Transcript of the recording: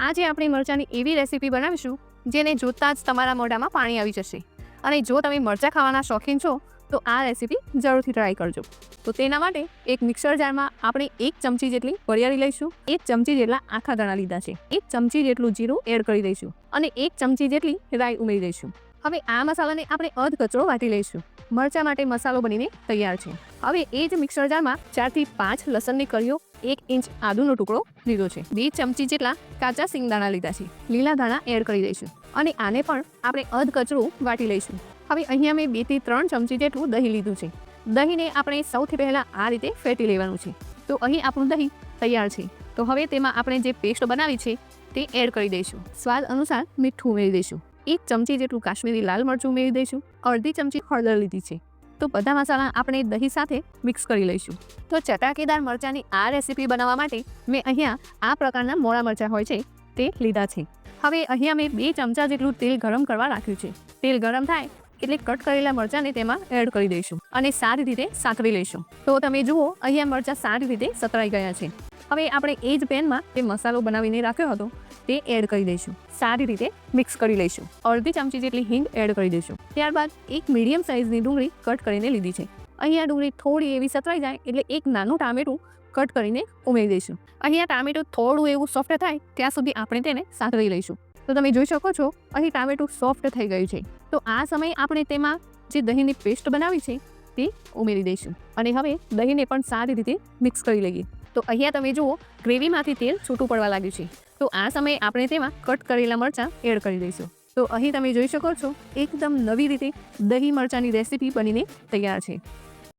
આજે આપણે મરચાંની એવી રેસીપી બનાવીશું, જેને જોતાં જ તમારા મોઢામાં પાણી આવી જશે. અને જો તમે મરચાં ખાવાના શોખીન છો, તો આ રેસીપી જરૂરથી ટ્રાય કરજો. તો તેના માટે એક મિક્સર જારમાં આપણે એક ચમચી જેટલી વરિયાળી લઈશું, એક ચમચી જેટલા આખા દાણા લીધા છે, એક ચમચી જેટલું જીરું એડ કરી દઈશું અને એક ચમચી જેટલી રાઈ ઉમેરી દઈશું. હવે આ મસાલાને આપણે અધ કચરો વાટી લઈશું. મરચાં માટે મસાલો બનીને તૈયાર છે. હવે એ જ મિક્સર જારમાં ચારથી પાંચ લસણની કળીઓ એક ઇંચ આદુનો ટુકડો લીધો છે. બે ચમચી જેટલા કાચા સિંગદાણા લીધા છે. લીલા દાણા એડ કરી દઈશું અને આને પણ આપણે અધ કચરું વાટી લઈશું. હવે અહીંયા મેં બેથી ત્રણ ચમચી જેટલું દહીં લીધું છે. દહીંને આપણે સૌથી પહેલાં આ રીતે ફેટી લેવાનું છે. તો અહીં આપણું દહીં તૈયાર છે. તો હવે તેમાં આપણે જે પેસ્ટ બનાવી છે તે એડ કરી દઈશું. સ્વાદ અનુસાર મીઠું ઉમેરી દઈશું. એક ચમચી જેટલું કાશ્મીરી લાલ મરચું ઉમેરી દઈશું. અડધી ચમચી હળદર લીધી છે. તો બધા મસાલા આપણે દહીં સાથે મિક્સ કરી લઈશું. તો ચટાકેદાર મરચાંની આ રેસીપી બનાવવા માટે મેં અહીંયા આ પ્રકારના મોળા મરચાં હોય છે તે લીધા છે. હવે અહીંયા મેં બે ચમચા જેટલું તેલ ગરમ કરવા રાખ્યું છે. તેલ ગરમ થાય એટલે કટ કરેલા મરચાંને તેમાં એડ કરી દઈશું અને સારી રીતે સાંતળી લઈશું. તો તમે જુઓ, અહીંયા મરચાં સારી રીતે સતરાઈ ગયા છે. હવે આપણે એ જ પેનમાં જે મસાલો બનાવીને રાખ્યો હતો, તે એડ કરી દઈશું. સારી રીતે મિક્સ કરી લઈશું. અડધી ચમચી જેટલી હિંગ એડ કરી દઈશું. ત્યારબાદ એક મીડિયમ સાઇઝની ડુંગળી કટ કરીને લીધી છે. અહીંયા ડુંગળી થોડી એવી સતરાઈ જાય એટલે એક નાનું ટામેટું કટ કરીને ઉમેરી દઈશું. અહીંયા ટામેટું થોડું એવું સોફ્ટ થાય, ત્યાં સુધી આપણે તેને સાંતળી લઈશું. તો તમે જોઈ શકો છો, અહીં ટામેટું સોફ્ટ થઈ ગયું છે. તો આ સમયે આપણે તેમાં જે દહીંની પેસ્ટ બનાવી છે, તે ઉમેરી દઈશું. અને હવે દહીંને પણ સારી રીતે મિક્સ કરી લઈએ. તો અહીંયા તમે જુઓ, ગ્રેવીમાંથી તેલ છૂટું પડવા લાગ્યું છે. તો આ સમયે આપણે તેમાં કટ કરેલા મરચાં એડ કરી દઈશું. તો અહીં તમે જોઈ શકો છો, એકદમ નવી રીતે દહીં મરચાંની રેસીપી બનીને તૈયાર છે.